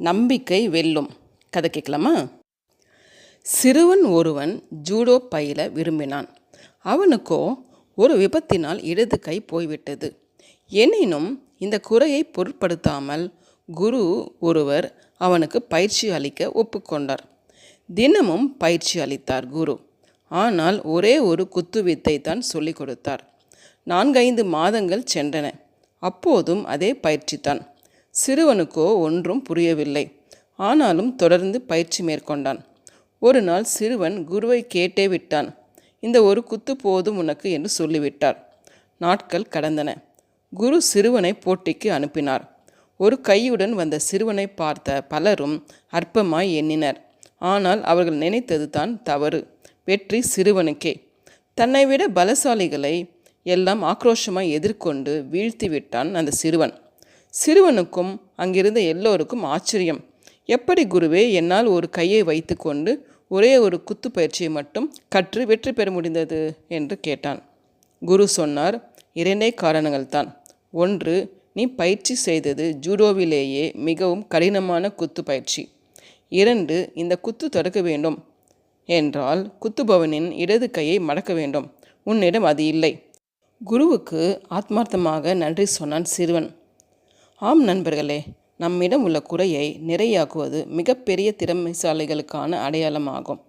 நம்பிக்கை வெல்லும். கதை கேட்கலாமா? சிறுவன் ஒருவன் ஜூடோ பயில விரும்பினான். அவனுக்கோ ஒரு விபத்தினால் இடது கை போய்விட்டது. எனினும் இந்த குறையை பொருட்படுத்தாமல் குரு ஒருவர் அவனுக்கு பயிற்சி அளிக்க ஒப்புக்கொண்டார். தினமும் பயிற்சி அளித்தார் குரு. ஆனால் ஒரே ஒரு குத்துவித்தை தான் சொல்லிக் கொடுத்தார். நான்கைந்து மாதங்கள் சென்றன. அப்போதும் அதே பயிற்சி தான் சிறுவனுக்கோ ஒன்றும் புரியவில்லை. ஆனாலும் தொடர்ந்து பயிற்சி மேற்கொண்டான். ஒரு நாள் சிறுவன் குருவை கேட்டே விட்டான். இந்த ஒரு குத்து போதும் உனக்கு என்று சொல்லிவிட்டார். நாட்கள் கடந்தன. குரு சிறுவனை போட்டிக்கு அனுப்பினார். ஒரு கையுடன் வந்த சிறுவனை பார்த்த பலரும் அற்பமாய் எண்ணினர். ஆனால் அவர்கள் நினைத்தது தான் தவறு. வெற்றி சிறுவனுக்கே. தன்னை விட பலசாலிகளை எல்லாம் ஆக்ரோஷமாய் எதிர்கொண்டு வீழ்த்தி விட்டான் அந்த சிறுவன். சிறுவனுக்கும் அங்கிருந்த எல்லோருக்கும் ஆச்சரியம். எப்படி குருவே என்னால் ஒரு கையை வைத்துக்கொண்டு ஒரே ஒரு குத்து பயிற்சியை மட்டும் கற்று வெற்றி பெற முடிந்தது? என்று கேட்டான். குரு சொன்னார் இரண்டே காரணங்கள்தான். ஒன்று நீ பயிற்சி செய்தது ஜூடோவிலேயே மிகவும் கடினமான குத்து பயிற்சி. இரண்டு இந்த குத்து தொடக்க வேண்டும் என்றால் குத்துபவனின் இடது கையை மடக்க வேண்டும். உன்னிடம் அது இல்லை. குருவுக்கு ஆத்மார்த்தமாக நன்றி சொன்னான் சிறுவன். ஆம் நண்பர்களே நம்மிடம் உள்ள குறையை நிறையாக்குவது மிகப்பெரிய திறமைசாலிகளுக்கான அடையாளமாகும்.